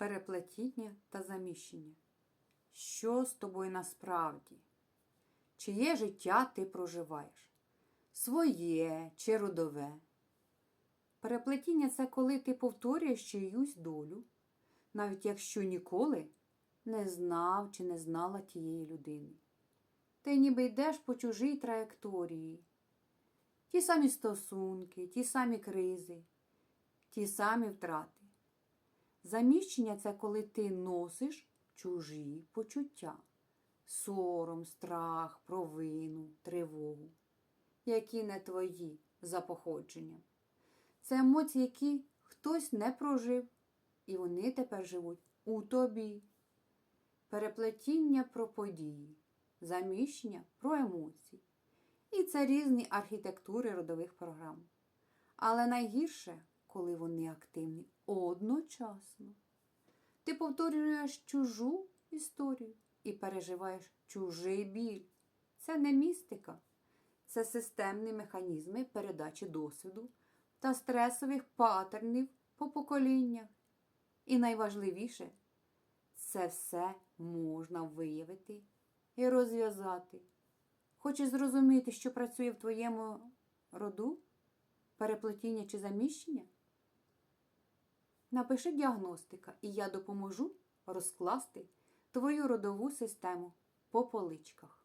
переплетіння та заміщення. Що з тобою насправді? Чиє життя ти проживаєш? Своє чи родове? Переплетіння це коли ти повторюєш чиюсь долю, навіть якщо ніколи не знав чи не знала тієї людини. Ти ніби йдеш по чужій траєкторії. Ті самі стосунки, ті самі кризи, ті самі втрати. Заміщення це коли ти носиш чужі почуття, сором, страх, провину, тривогу, які не твої за походженням. Це емоції, які хтось не прожив, і вони тепер живуть у тобі. Переплетіння про події, заміщення про емоції. І це різні архітектури родових програм. Але найгірше, коли вони активні одночасно. Ти повторюєш чужу історію і переживаєш чужий біль. Це не містика, це системні механізми передачі досвіду та стресових паттернів по поколіннях. І найважливіше, це все можна виявити і розв'язати. Хочеш зрозуміти, що працює в твоєму роду? Переплетіння чи заміщення? Напиши діагностика, і я допоможу розкласти твою родову систему по поличках.